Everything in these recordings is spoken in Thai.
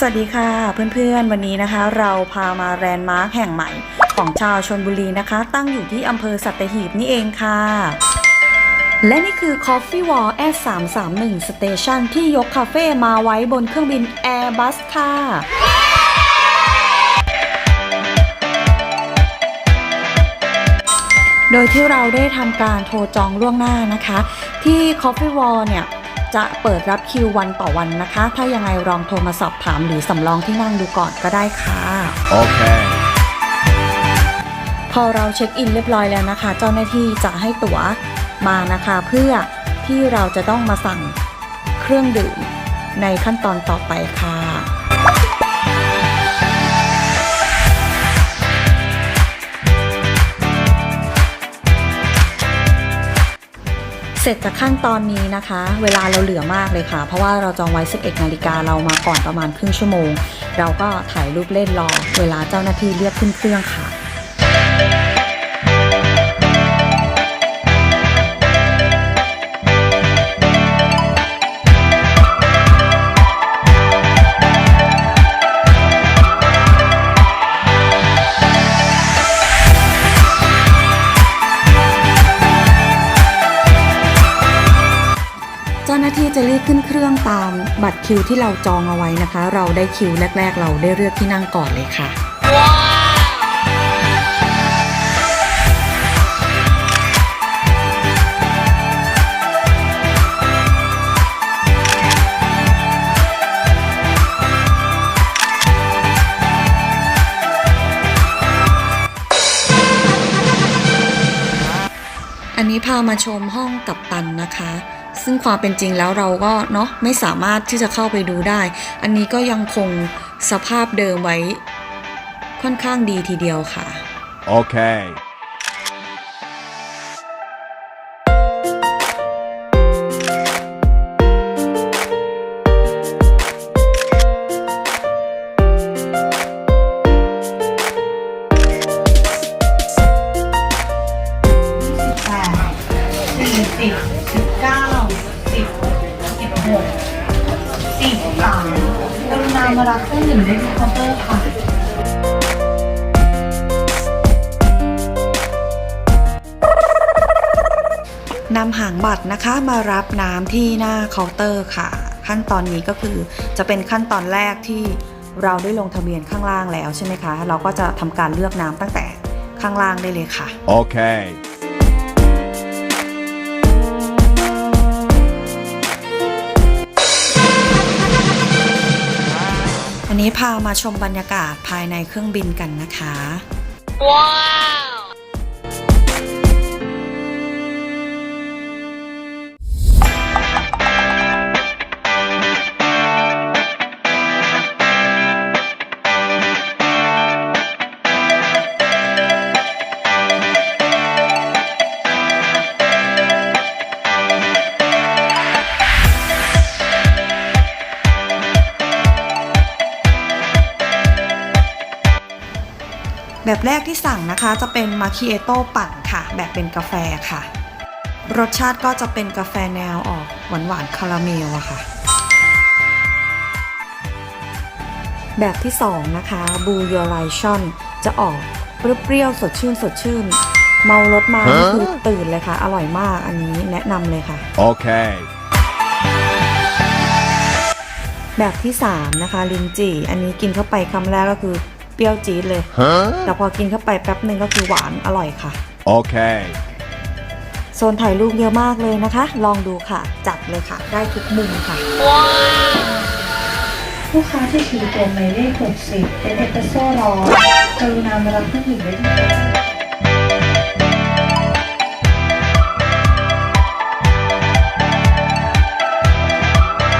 สวัสดีค่ะเพื่อนๆ วันนี้นะคะ เราพามาแรนด์มาร์คแห่งใหม่ ของชาวชนบุรีนะคะ ตั้งอยู่ที่อำเภอสัตหีบนี่เองค่ะ และนี่คือ Coffee Wall S331 Station ที่ยกคาเฟ่มาไว้บนเครื่องบิน Airbus ค่ะโดยที่เราได้ทำการโทรจองล่วงหน้านะคะ ที่ Coffee Wall เนี่ย จะเปิดรับคิววันต่อวันนะคะ ถ้ายังไงลองโทรมาสอบถามหรือสำรองที่นั่งดูก่อนก็ได้ค่ะ Okay. พอเราเช็คอินเรียบร้อยแล้วนะคะ เจ้าหน้าที่จะให้ตั๋วมานะคะ เพื่อที่เราจะต้องมาสั่งเครื่องดื่มในขั้นตอนต่อไปค่ะ ร็จจากขั้นตอนนี้นะคะ เวลาเราเหลือมากเลยค่ะ เพราะว่าเราจองไว้ 11 นาฬิกาเรามาก่อนประมาณครึ่งชั่วโมง เราก็ถ่ายรูปเล่นรอ เวลาเจ้าหน้าที่เรียกขึ้นเครื่องค่ะ ที่จะรียกขึ้นเครื่องตามบัตรคิวที่เราจองเอาไว้นะคะ เราได้คิวแรก ๆ เราได้เลือกที่นั่งก่อนเลยค่ะอันนี้พามาชมห้องกับตันนะคะ ซึ่งความเป็นจริงแล้วเราก็เนาะไม่สามารถที่จะเข้าไปดูได้ อันนี้ก็ยังคงสภาพเดิมไว้ค่อนข้างดีทีเดียวค่ะ โอเคามารับเครื่องดื่มได้ที่เคาน์เตอร์ค่ะ นำหางบัตรนะคะมารับน้ำที่หน้าเคาน์เตอร์ค่ะ ขั้นตอนนี้ก็คือจะเป็นขั้นตอนแรกที่เราได้ลงทะเบียนข้างล่างแล้วใช่ไหมคะ เราก็จะทำการเลือกน้ำตั้งแต่ข้างล่างได้เลยค่ะ Okay. ันนี้พามาชมบรรยากาศภายในเครื่องบินกันนะคะ แบบแรกที่สั่งนะคะจะเป็นมาคิเอโต้ปั่นค่ะ แบบเป็นกาแฟค่ะ รสชาติก็จะเป็นกาแฟแนวออกหวานหวานๆคาราเมลอะค่ะ แบบที่2นะคะบูยอไลชอนจะออกเปรี้ยวๆสดชื่นสดชื่น เมารถมานี่คือตื่นเลยค่ะ อร่อยมากอันนี้แนะนำเลยค่ะ Okay. แบบที่3นะคะลินจีอันนี้กินเข้าไปคำแรกก็คือ เปรี้ยวจี๊ดเลย Huh? แต่พอกินเข้าไปแป๊บหนึ่งก็คือหวานอร่อยค่ะ Okay. โซนถ่ายรูปเยอะมากเลยนะคะ ลองดูค่ะ จัดเลยค่ะ ได้ทุกมุมค่ะลูกค้าที่ถือตัวหมายเลข60 เป็นเอสเปรสโซ่ร้อนกรุณามารับเครื่องดื่มได้ที่เคาน์เตอร์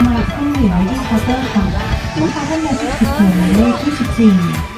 มารับเครื่องดื่มได้ที่เคาน์เตอร์ค่ะลูกค้าท่านใดที่ถือตัวหมายเลข24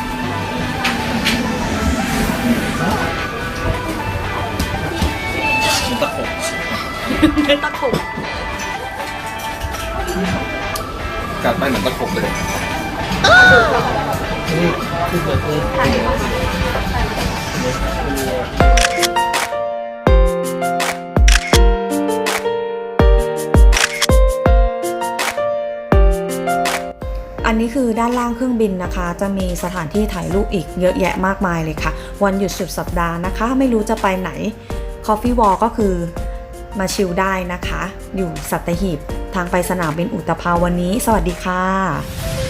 ตะขบกัดไปเหมือนตะขบเลยอันนี้คือด้านล่างเครื่องบินนะคะ จะมีสถานที่ถ่ายรูปอีกเยอะแยะมากมายเลยค่ะ วันหยุดสุดสัปดาห์นะคะ ไม่รู้จะไปไหน Coffee Wall ก็คือ มาชิลได้นะคะ อยู่สัตหีบ ทางไปสนามบินอุตภาววันนี้ สวัสดีค่ะ